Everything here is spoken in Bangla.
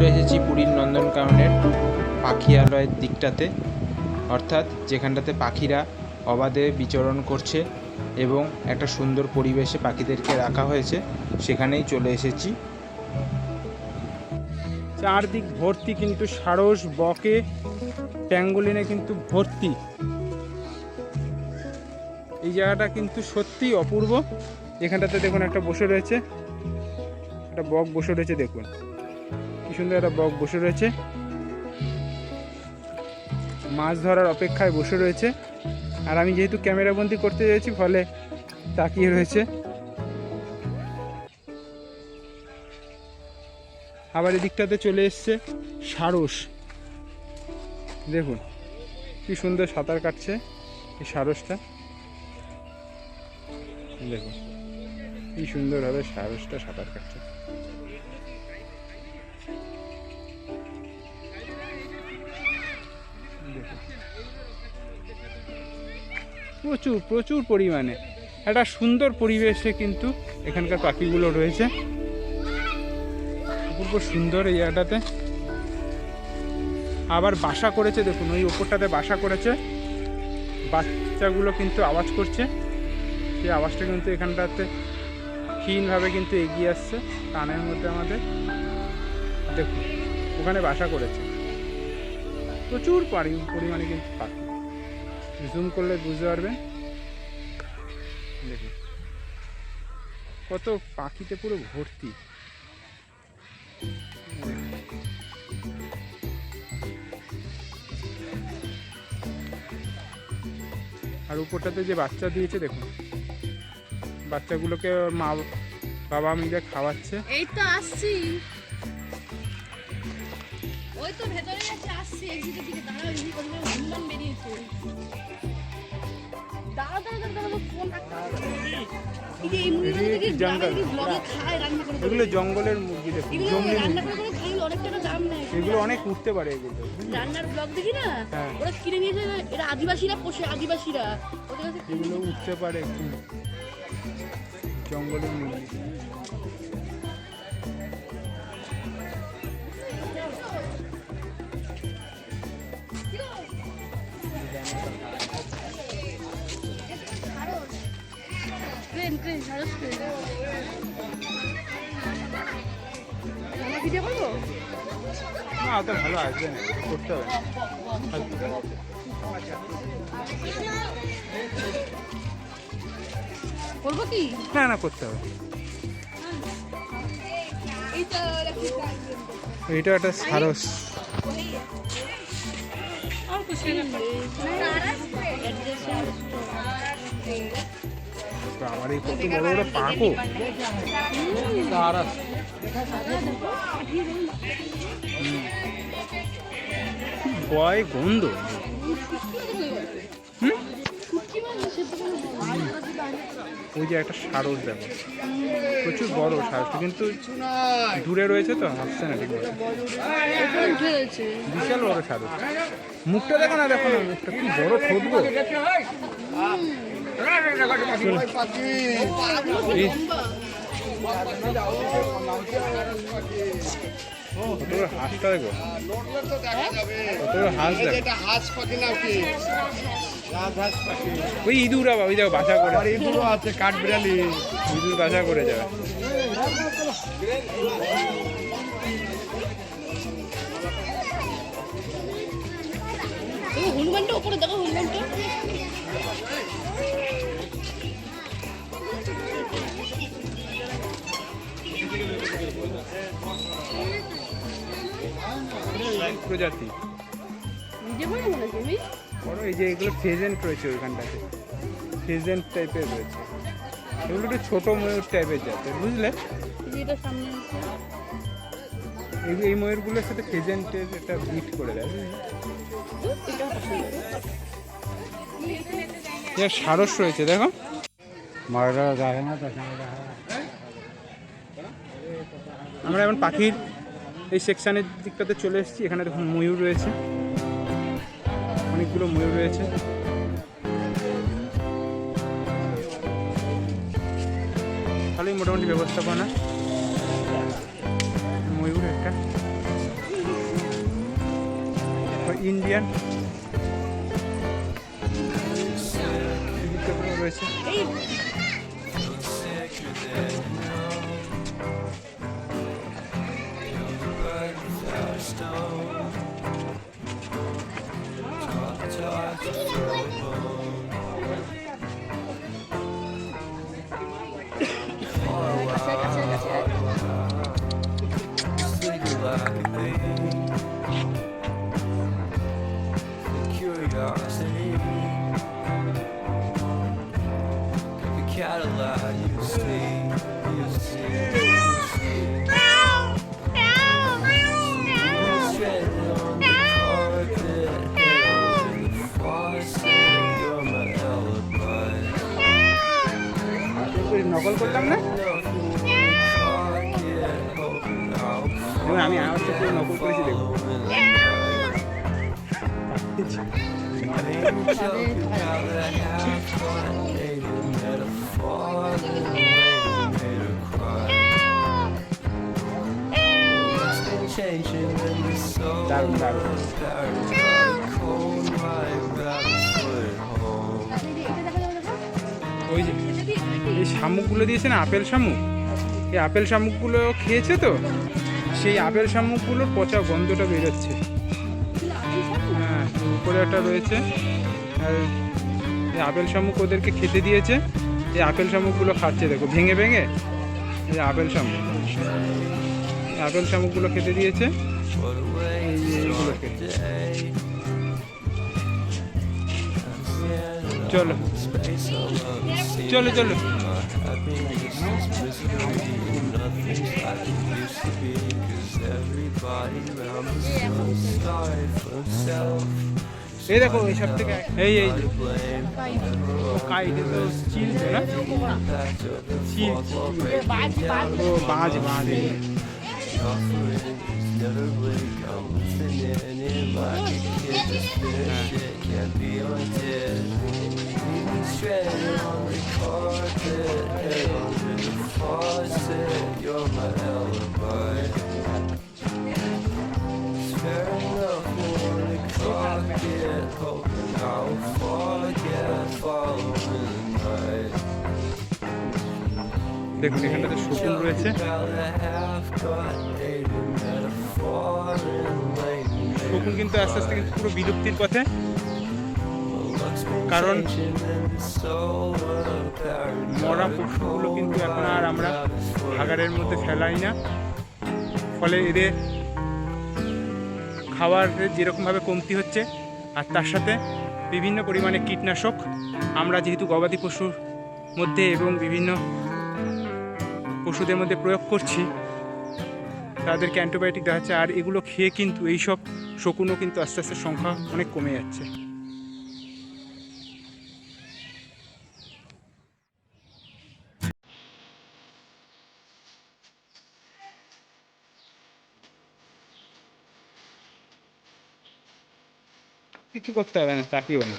চলে এসেছি পুরীর নন্দনকাননের পাখিয়ালয়ের দিকটাতে, অর্থাৎ যেখানটাতে পাখিরা অবাধে বিচরণ করছে এবং একটা সুন্দর পরিবেশে পাখিদেরকে রাখা হয়েছে, সেখানেই চলে এসেছি। চারদিক ভর্তি কিন্তু সারস বকে, প্যাঙ্গোলিনে কিন্তু ভর্তি। এই জায়গাটা কিন্তু সত্যিই অপূর্ব। এখানটাতে দেখুন একটা বসে রয়েছে। একটা বক বসে রয়েছে দেখুন। সুন্দর একটা বক বসে রয়েছে। মাছ ধরার অপেক্ষায় বসে রয়েছে। আর আমি যেহেতু ক্যামেরাবন্দি করতে চাইছি ফলে তাকিয়ে রয়েছে। আবার এদিকটাতে চলে এসছে সারস। দেখুন, কি সুন্দর সাঁতার কাটছে এই সারসটা। দেখুন, কি সুন্দরভাবে সারসটা সাঁতার কাটছে। প্রচুর প্রচুর পরিমাণে। একটা সুন্দর পরিবেশে কিন্তু এখানকার পাখিগুলো রয়েছে। অপূর্ব সুন্দর এই জায়গাটাতে। আবার বাসা করেছে, দেখুন, ওই ওপরটাতে বাসা করেছে। বাচ্চাগুলো কিন্তু আওয়াজ করছে। সেই আওয়াজটা কিন্তু এখানটাতে ক্ষীণভাবে কিন্তু এগিয়ে আসছে, কানের মধ্যে আমাদের। দেখুন, ওখানে বাসা করেছে। প্রচুর পারি- পরিমাণে কিন্তু পাখি জুম করলে বুঝতে পারবেন। দেখুন। কত পাখিতে পুরো ভর্তি। আর উপরটাতে যে বাচ্চা দিয়েছে, দেখুন। বাচ্চাগুলোকে মা বাবা মিলে খাওয়াচ্ছে। এই তো আসছি। ওই তো ভেতরে আছে আসছি এদিকে দিকে হনুমান বেরিয়েছে। ফোন। এগুলো জঙ্গলের মুরগি এগুলো অনেক উঠতে পারে এগুলো। রান্নার ব্লগ দেখি না? হ্যাঁ। ওরা কিনে এরা আদিবাসীরা পোষে আদিবাসীরা। ওদের কাছে এগুলো উঠতে পারে জঙ্গলের মুরগি। ট্রেন ট্রেন সারস ট্রেন। ভিডিও করব? না তো ভালো আছে করতে হবে। করব কি? না না করতে হবে। এটা একটা সারস। আর কিছু আমার এই কত বড় বড় পাকো সারস বয় গন্ধ। ওই যে একটা সারস দেখো। প্রচুর বড় সারসটা কিন্তু দূরে রয়েছে তো আসছে না ঠিক বিশাল বড় সারস। মুখটা দেখো না দেখো না মুখটা কি বড় ঠোঁট গো এই- কত বড় হাঁসটা দেখো হাঁস হাঁস পাখি নাও কি ওই ইঁদুর আবার ওই দেখো বাসা করে। এগুলো আছে কাঠবিড়ালি। ইঁদুর বাসা করে যাবে হনুমানটা উপরে দেখো হনুমানটা। প্রজাতি। বড় এই যে এগুলো ফেজেন্ট রয়েছে ওইখানটাতে। ফেজেন্ট টাইপের রয়েছে। এগুলো একটু ছোটো ময়ূর টাইপের জাতের বুঝলে? এই ময়ূরগুলোর সাথে ফেজেন্টের একটা বিট করে দেয় সারস রয়েছে দেখো। আমরা এখন পাখির এই সেকশানের দিকটাতে চলে এসেছি। এখানে দেখুন ময়ূর রয়েছে। অনেকগুলো ময়ূর রয়েছে। ভালোই মোটামুটি ব্যবস্থাপনা। ইন্ডিয়ান রয়েছে এই আমি আওয়াজটা পুরো নকল করেছি দেখো। দারুণ। ওই যে এই শামুকগুলো দিয়েছে না আপেল শামুক? এই আপেল শামুকগুলো খেয়েছে তো? সেই আপেল শামুকগুলোর পচা গন্ধটা বেরোচ্ছে। হ্যাঁ উপরে একটা রয়েছে। আর এই আপেল শামুক ওদেরকে খেতে দিয়েছে। এই আপেল শামুকগুলো খাচ্ছে, দেখো, ভেঙে ভেঙে। এই আপেল শামুক। আপেল শামুকগুলো খেতে দিয়েছে। এই যে এইগুলোকে চলো চলো চলো এই দেখো এই সব থেকে এই এই কাইটে তো চিল না চিল। বাজ বাজ বাজ। Never blink, I'm listening in my kid. This shit can't be undid. Leave me stranded on the carpet, head over the faucet. You're my alibi. Fair enough, wanna clock it, hoping I'll forget following the night. দেখুন এখানটাতে শকুন রয়েছে শকুন কিন্তু আস্তে আস্তে কিন্তু পুরো বিলুপ্তির পথে। কারণ মরা পশুগুলো কিন্তু এখন আর আমরা ভাগাড়ের মধ্যে ফেলাই না। ফলে এদের খাবারের যেরকমভাবে কমতি হচ্ছে, আর তার সাথে বিভিন্ন পরিমাণে কীটনাশক। আমরা যেহেতু গবাদি পশুর মধ্যে এবং বিভিন্ন পশুদের মধ্যে প্রয়োগ করছি তাদেরকে অ্যান্টিবায়োটিক দেওয়া হচ্ছে আর এগুলো খেয়ে কিন্তু এইসব শকুনও কিন্তু আস্তে আস্তে সংখ্যা অনেক কমে যাচ্ছে। কিছু করতে হবে? না চাকরি বানা